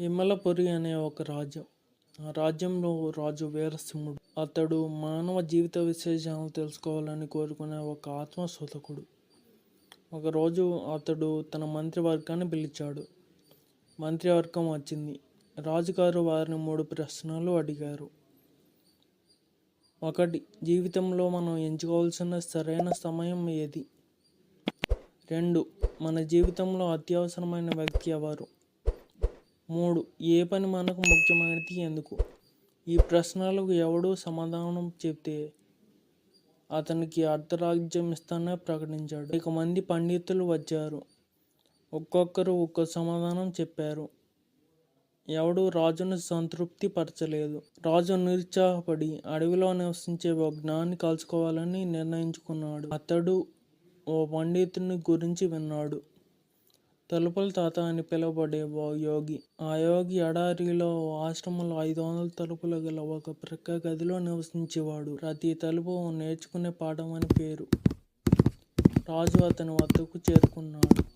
విమలపురి అనే ఒక రాజ్యం. ఆ రాజ్యంలో రాజు వీరసింహుడు. అతడు మానవ జీవిత విశేషాలను తెలుసుకోవాలని కోరుకునే ఒక ఆత్మశోధకుడు. ఒకరోజు అతడు తన మంత్రివర్గాన్ని పిలిచాడు. మంత్రివర్గం వచ్చింది. రాజుగారు వారిని మూడు ప్రశ్నలు అడిగారు. ఒకటి జీవితంలో మనం ఎంచుకోవాల్సిన సరైన సమయం ఏది? రెండు మన జీవితంలో అత్యవసరమైన వ్యక్తి ఎవరు? మూడు ఏ పని మనకు ముఖ్యమైనది ఎందుకు? ఈ ప్రశ్నలకు ఎవడు సమాధానం చెప్తే అతనికి అర్ధరాజ్యం ఇస్తానని ప్రకటించాడు. ఇక మంది పండితులు వచ్చారు. ఒక్కొక్కరు ఒక్కో సమాధానం చెప్పారు. ఎవడు రాజును సంతృప్తి పరచలేదు రాజు నిరుత్సాహపడి అడవిలో నివసించే ఒక జ్ఞాని కలుసుకోవాలని నిర్ణయించుకున్నాడు. అతడు ఓ పండితుని గురించి విన్నాడు. తలుపుల తాత అని పిలువబడే ఓ యోగి. ఆ యోగి ఎడారిలో ఓ ఆశ్రమంలో ఐదు వందల తలుపులు గల ఒక ప్రక్క గదిలో నివసించేవాడు. ప్రతి తలుపు నేర్చుకునే పాఠం అని పేరు. రాజు అతని వద్దకు చేరుకున్నాడు.